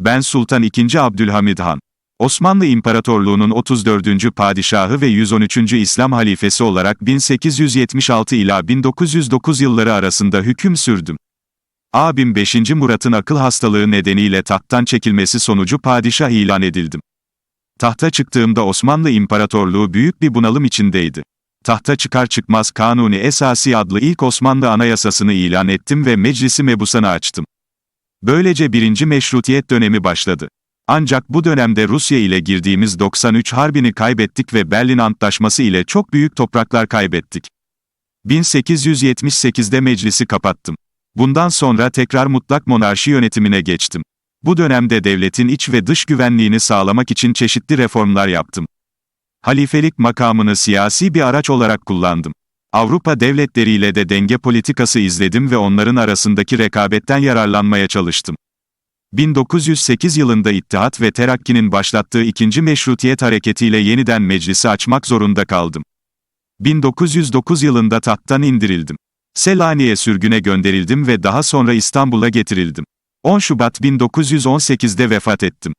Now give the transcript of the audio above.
Ben Sultan II. Abdülhamid Han. Osmanlı İmparatorluğu'nun 34. padişahı ve 113. İslam halifesi olarak 1876 ila 1909 yılları arasında hüküm sürdüm. Abim 5. Murat'ın akıl hastalığı nedeniyle tahttan çekilmesi sonucu padişah ilan edildim. Tahta çıktığımda Osmanlı İmparatorluğu büyük bir bunalım içindeydi. Tahta çıkar çıkmaz Kanuni Esasi adlı ilk Osmanlı Anayasasını ilan ettim ve meclisi mebusanı açtım. Böylece birinci meşrutiyet dönemi başladı. Ancak bu dönemde Rusya ile girdiğimiz 93 Harbi'ni kaybettik ve Berlin Antlaşması ile çok büyük topraklar kaybettik. 1878'de meclisi kapattım. Bundan sonra tekrar mutlak monarşi yönetimine geçtim. Bu dönemde devletin iç ve dış güvenliğini sağlamak için çeşitli reformlar yaptım. Halifelik makamını siyasi bir araç olarak kullandım. Avrupa devletleriyle de denge politikası izledim ve onların arasındaki rekabetten yararlanmaya çalıştım. 1908 yılında İttihat ve Terakki'nin başlattığı ikinci meşrutiyet hareketiyle yeniden meclisi açmak zorunda kaldım. 1909 yılında tahttan indirildim. Selanik'e sürgüne gönderildim ve daha sonra İstanbul'a getirildim. 10 Şubat 1918'de vefat ettim.